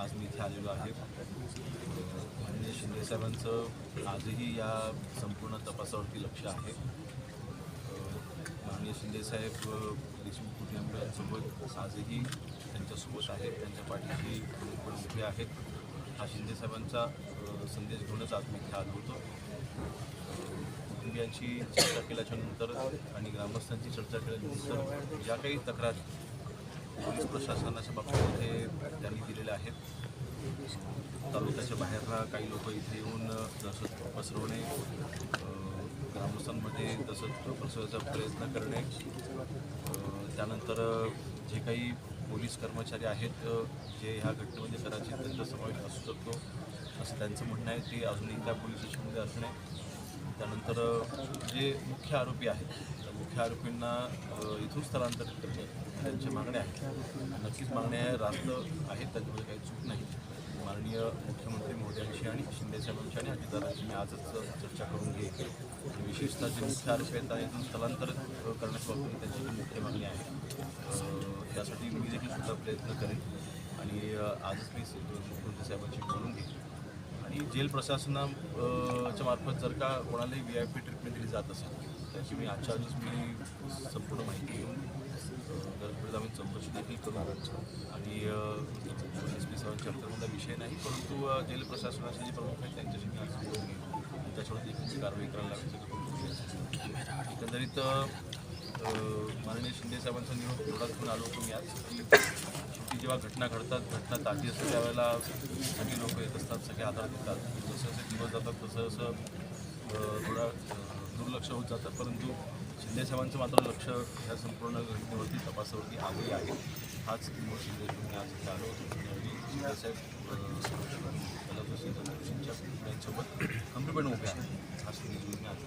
आज मी इथे आलेलो आहे. माननीय शिंदेसाहेबांचं आजही या संपूर्ण तपासावरती लक्ष आहे. माननीय शिंदेसाहेब अ, देशमुख कुटुंबियांसोबत आजही त्यांच्यासोबत आहेत त्यांच्या पाठीशी पण उभे आहेत. हा शिंदेसाहेबांचा संदेश घेऊनच आज मी इथे आलो होतो. कुटुंबियांशी चर्चा केल्याच्यानंतर आणि ग्रामस्थांची चर्चा केल्यानंतर ज्या काही तक्रारी प्रशासनाच्या बाबतीमध्ये त्यांनी दिलेल्या आहेत. तालुक्याच्या बाहेरला काही लोक इथे येऊन दहशत पसरवणे ग्रामस्थांमध्ये दहशत पसरवायचा प्रयत्न करणे त्यानंतर जे काही पोलीस कर्मचारी आहेत जे ह्या घटनेमध्ये कदाचित त्यांचा समावेश असू शकतो असं त्यांचं म्हणणं आहे. ते अजूनही त्या पोलीस स्टेशनमध्ये असणे. त्यानंतर जे मुख्य आरोपी आहेत मुख्य आरोपींना इथून स्थलांतरित करणे त्यांच्या मागण्या आहेत नक्कीच मागण्या रास्त आहेत त्याच्यामध्ये काही चूक नाही. माननीय मुख्यमंत्री मोदयांशी आणि शिंदेसाहेबांशी आणि अजितदादांशी मी आजच चर्चा करून घेईन विशेषतः जे मुख्य आरोपी आहेत त्यांना इथून स्थलांतर करण्याबाबत त्यांची जी मुख्य मागणी आहे. त्यासाठी मी देखील सुद्धा प्रयत्न करेन आणि आजच मी मुख्यमंत्री साहेबांशी बोलून घेईन. आणि जेल प्रशासनाच्या मार्फत जर का कोणालाही व्ही आय पी ट्रीटमेंट दिली जात असेल त्याची मी आजच्या आजच मी संपूर्ण माहिती घेऊन आम्ही चौकशी देखील करणार आणि एस पी साहेबांच्या अंतर्गत विषय नाही परंतु जेल प्रशासनाचे जे प्रमुख आहेत त्यांच्याशी मी त्याच्यावर देखील कारवाई करायला लागेल एकंदरीत माननीय शिंदे साहेबांचा निरोप एवढाच घेऊन आलो होतो मी आज. की जेव्हा घटना घडतात घटना ताजी असते त्यावेळेला सगळी लोक येत असतात सगळे आधार देतात. जसं जसे दिवस जातात तसं जसं थोडा दुर्लक्ष होत जातं परंतु शिंदे साहेबांचं मात्र लक्ष ह्या संपूर्ण घटनेवरती तपासावरती आलेली आहे. हाच मूळ शिंदे मी आज इथे आलो होतो. शिंदेसाहेब कलाकृषी चंद्रकृषींच्या कुटुंबियांसोबत खंबीरपणे उभे आहे हा शिंदे मी आज